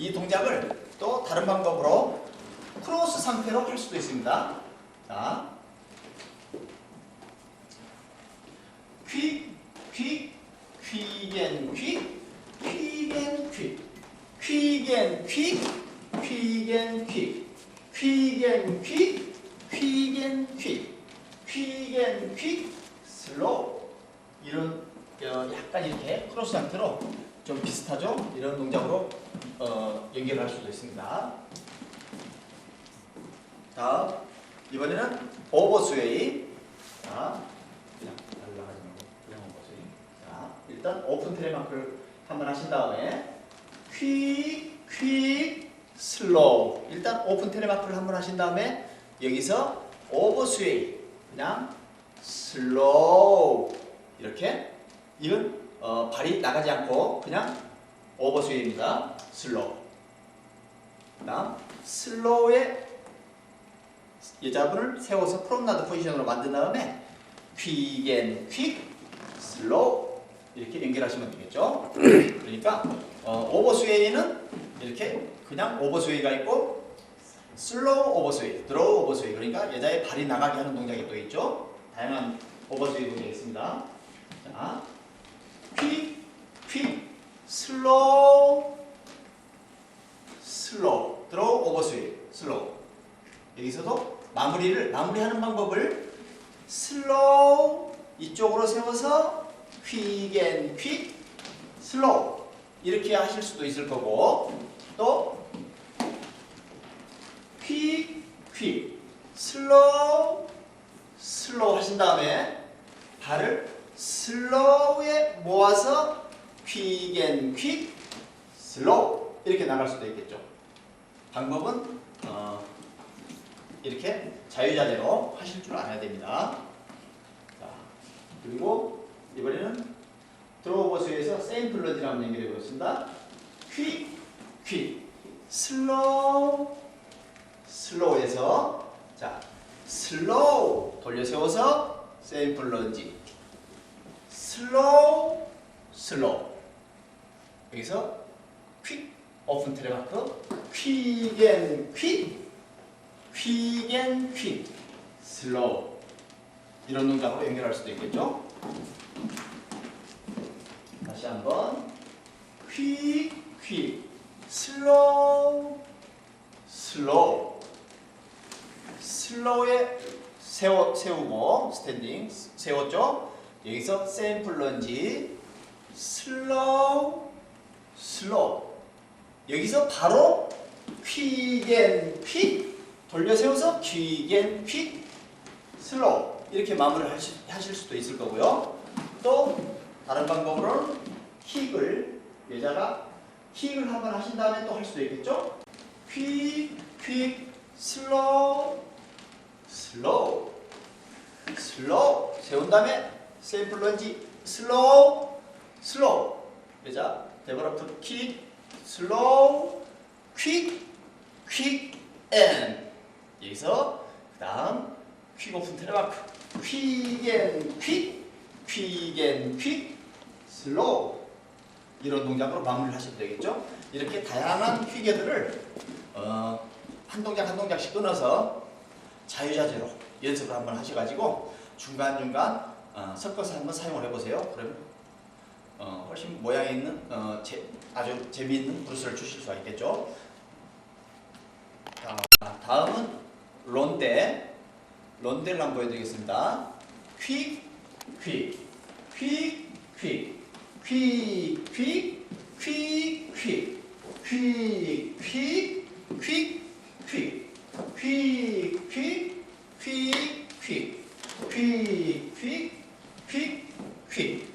이 동작을 또 다른 방법으로 크로스 상태로 할 수도 있습니다. 자, 퀵, 퀵, 퀵앤 퀵, 퀵앤 퀵, 퀵앤 퀵, 퀵앤 퀵, 퀵앤 퀵, 퀵앤 퀵, 퀵앤 퀵, 슬로우 이런 어, 약간 이렇게 크로스 상태로 좀 비슷하죠? 이런 동작으로 어, 연결할 수도 있습니다. 다음 이번에는 오버스웨이. 자, 그냥 날라가지 말고 그냥 오버스웨이. 자, 일단 오픈 테레마크를 한번 하신 다음에 퀵, 퀵, 슬로우. 일단 오픈 테레마크를 한번 하신 다음에 여기서 오버스웨이. 그냥 슬로우. 이렇게 이건 어, 발이 나가지 않고 그냥 오버스웨이입니다. 슬로우. 그다음 슬로우의 여자분을 세워서 프롬나드 포지션으로 만든 다음에 퀵 앤 퀵, 슬로우 이렇게 연결하시면 되겠죠. 그러니까 어, 오버스웨이는 이렇게 그냥 오버스웨이가 있고 슬로우 오버스웨이, 드로우 오버스웨이 그러니까 여자의 발이 나가게 하는 동작이 또 있죠. 다양한 오버스웨이 동작이 있습니다. 자, 퀵, 퀵, 슬로우, 슬로우, 드로우 오버스웨이, 슬로우 여기서도 마무리를 마무리하는 방법을 슬로우 이쪽으로 세워서 퀵 앤 퀵 슬로우 이렇게 하실 수도 있을 거고 또 퀵, 퀵 슬로우 슬로우 하신 다음에 발을 슬로우에 모아서 퀵 앤 퀵 슬로우 이렇게 나갈 수도 있겠죠. 방법은 어, 이렇게 자유자재로 하실 줄 알아야 됩니다. 자, 그리고 이번에는 드로우버스에서 세임플러지를 한번 연결해 보겠습니다. 퀵, 퀵, 슬로우, 슬로우에서 자, 슬로우 돌려 세워서 세임플러지, 슬로우, 슬로우. 여기서 퀵, 오픈 테레마크, 퀵앤 퀵 퀵앤 퀵, 슬로우. 이런 동작으로 연결할 수도 있겠죠. 다시 한번. 퀵, 퀵, 슬로우, 슬로우. 슬로우에 세워, 세우고 스탠딩. 세웠죠. 여기서 샘플 런지. 슬로우, 슬로우. 여기서 바로 퀵앤 퀵 돌려 세워서 퀵앤 퀵 슬로우 이렇게 마무리를 하실, 하실 수도 있을 거고요. 또 다른 방법으로는 킥을 여자가 킥을 한번 하신 다음에 또 할 수도 있겠죠. 퀵, 퀵, 슬로우, 슬로우, 슬로우 세운 다음에 샘플 런지 슬로우, 슬로우 여자 데버러프 킥, 슬로우, 퀵, 퀵, 앤 여기서 그 다음 퀵 오픈 테레마크. 퀵앤 퀵 퀵앤 퀵 슬로우. 이런 동작으로 마무리를 하시면 되겠죠? 이렇게 다양한 퀵애들을 어, 한 동작 한 동작씩 끊어서 자유자재로 연습을 한번 하셔가지고 중간중간 어, 섞어서 한번 사용을 해보세요. 그러면 어, 훨씬 모양이 있는 어, 제, 아주 재미있는 브루스를 주실 수가 있겠죠? 자, 다음은 런데 런데를 한번 보여드리겠습니다. 퀵, 퀵, 퀵, 퀵, 퀵, 퀵, 퀵, 퀵, 퀵, 퀵, 퀵, 퀵, 퀵, 퀵, 퀵, 퀵, 퀵, 퀵, 퀵, 퀵.